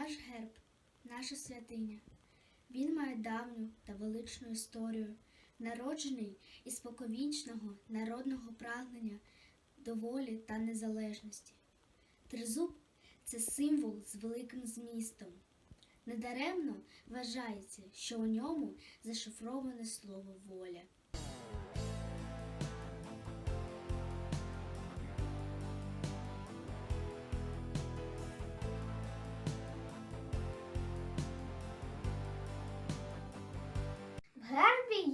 Наш герб, наша святиня. Він має давню та величну історію, народжений із споконвічного народного прагнення до волі та незалежності. Тризуб це символ з великим змістом. Недаремно вважається, що у ньому зашифроване слово воля.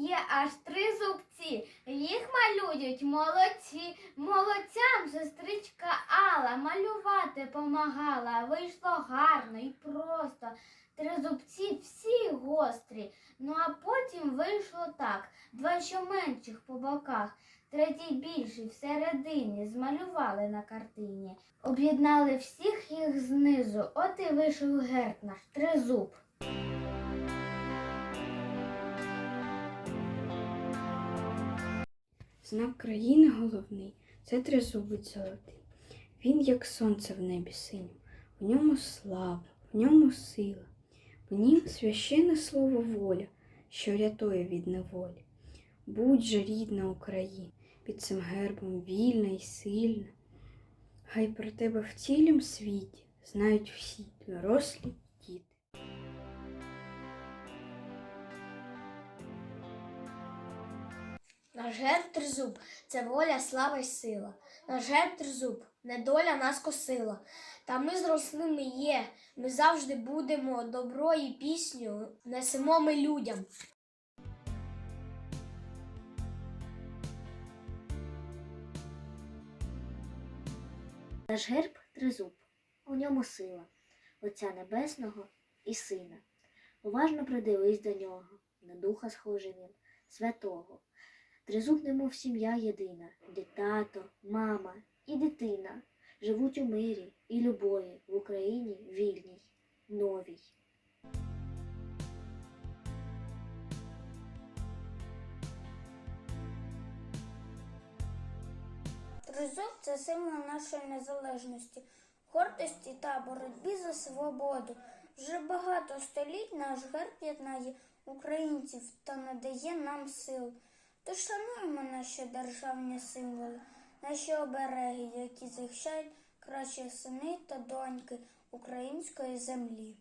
Є аж три зубці. Їх малюють молодці. Молодцям сестричка Алла малювати помагала. Вийшло гарно і просто. Три зубці всі гострі. Ну а потім вийшло так: два що менших по боках, третій більший всередині змалювали на картині. Об'єднали всіх їх знизу. От і вийшов герб наш тризуб. Знак країни головний це тризубець золотий. Він, як сонце в небі синім, в ньому слава, в ньому сила, в нім священне слово воля, що рятує від неволі. Будь же рідна Україна, під цим гербом вільна і сильна. Хай про тебе в цілім світі знають всі дорослі Наш герб тризуб це воля, слава й сила. Наш герб тризуб недоля нас косила. Та ми зросли ми є. Ми завжди будемо добро і пісню несемо ми людям. Наш герб тризуб, у ньому сила, Отця Небесного і Сина. Уважно придивись до нього, на духа схожий він, святого. Тризуб немов сім'я єдина, де тато, мама і дитина живуть у мирі і любові в Україні вільній, новій. Тризуб це символ нашої незалежності, гордості та боротьби за свободу. Вже багато століть наш герб єднає українців та надає нам сил. Тож шануємо наші державні символи, наші обереги, які захищають кращі сини та доньки української землі.